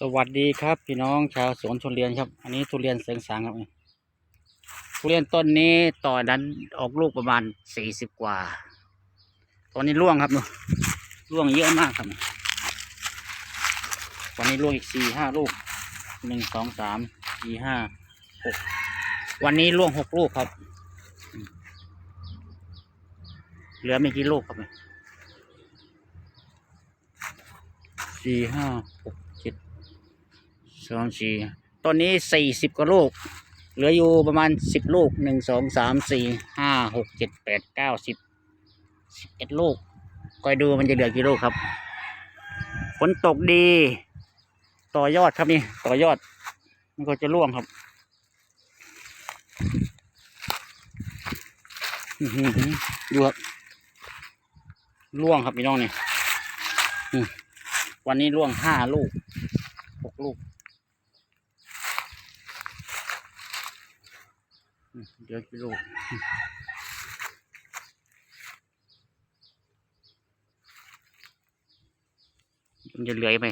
สวัสดีครับ พี่น้องชาวสวนทุเรียนครับ อันนี้ทุเรียนเสียงสางครับทุเรียนต้นนี้ต่อนั้นออกลูกประมาณสี่สิบกว่า ตอนนี้ร่วงครับเนอะร่วงเยอะมากครับวันนี้ร่วงอีกสี่ห้าลูกหนึ่งสองสามสี่ห้าหกวันนี้ร่วงหกลูกครับ เหลือไม่กี่ลูกครับสี่ห้าหก สองสี่ต้นนี้สี่สิบกว่าลูก เหลืออยู่ประมาณสิบลูกหนึ่งสองสามสี่ห้าหกเจ็ดแปดเก้าสิบสิบเอ็ดลูกคอยดูมันจะเหลือกี่ลูกครับฝนตกดี ต่อยอดครับนี่ ต่อยอด มันก็จะร่วงครับอือหือดูครับร่วงครับพี่น้องนี่วันนี้ร่วงห้าลูกหกลูก อืม เดี๋ยวกิโลมันจะเลื้อยไหม